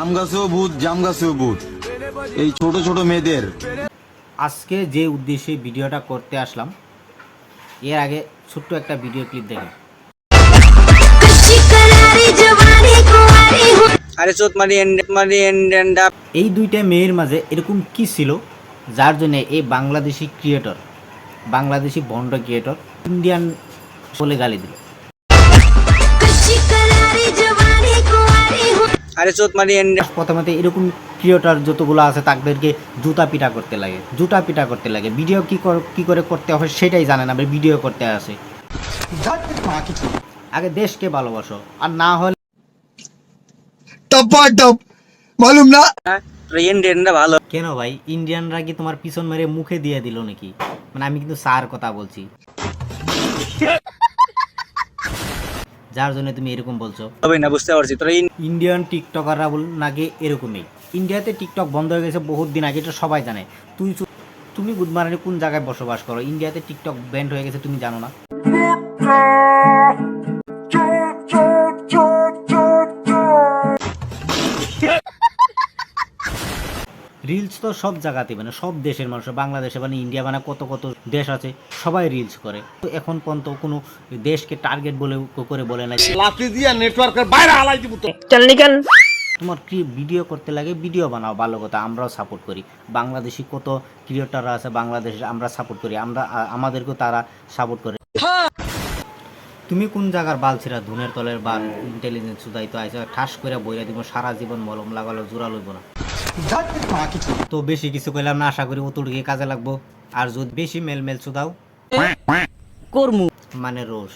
আম গাছেও ভূত জাম গাছেও ভূত এই ছোট ছোট মেয়েদের। আজকে যে উদ্দেশ্যে ভিডিওটা করতে আসলাম এর আগে ছোট্ট একটা ভিডিও ক্লিপ দেখে আরে মারি এই দুইটা মেয়ের মাঝে এরকম কি ছিল যার জন্য এই বাংলাদেশি ক্রিয়েটর বাংলাদেশি বন্ড ক্রিয়েটর ইন্ডিয়ান বলে গালি দিল। আরে চোদ মারি প্রথমে এরকম ক্রিয়েটার যতগুলো আছে তাদেরকে জুতা পিটা করতে লাগে জুতা পিটা করতে লাগে। ভিডিও কি কি করে করতে হয় সেটাই জানে না ভিডিও করতে আসে। আগে দেশকে ভালোবাসো আর না হলে টপা টপ মালুম হ্যাঁ, ভালো। কেন ভাই ইন্ডিয়ানরা কি তোমার পিছন মেরে মুখে দিয়ে দিল নাকি? মানে আমি কিন্তু স্যার কথা বলছি। যার জন্য তুমি এরকম বলছো। তবে না বুঝতে পারছি। তোরা ইন- ইন্ডিয়ান টিকটকাররা বল নাকি এরকমই ইন্ডিয়াতে টিকটক বন্ধ হয়ে গেছে বহুত দিন আগে এটা সবাই জানে। তুই তুমি গুদমারানি কোন জায়গায় বসবাস করো? ইন্ডিয়াতে টিকটক ব্যান্ড হয়ে গেছে তুমি জানো না? রিলস তো সব জায়গাতে মানে সব দেশের মানুষ বাংলাদেশে মানে ইন্ডিয়া মানে কত কত দেশ আছে সবাই রিলস করে। তো এখন পর্যন্ত কোনো দেশকে টার্গেট বলে করে বলে না তোমার কি ভিডিও করতে লাগে? ভিডিও বানাও ভালো কথা আমরাও সাপোর্ট করি। বাংলাদেশি কত ক্রিয়েটাররা আছে বাংলাদেশে আমরা সাপোর্ট করি আমরা আমাদেরকেও তারা সাপোর্ট করে। তুমি কোন জায়গার বাল ছিড়া ধুনের তলের বাল ইন্টেলিজেন্স সুদাই তো আইসা ঠাস করে বইরা দিব সারা জীবন মলম লাগালো জোড়া লইব না। তো বেশি কিছু কইলাম না আশা করি অতুটুকি কাজে লাগবো। আর যদি বেশি মেল মেল চুদাও কর্মু। মানে রোজ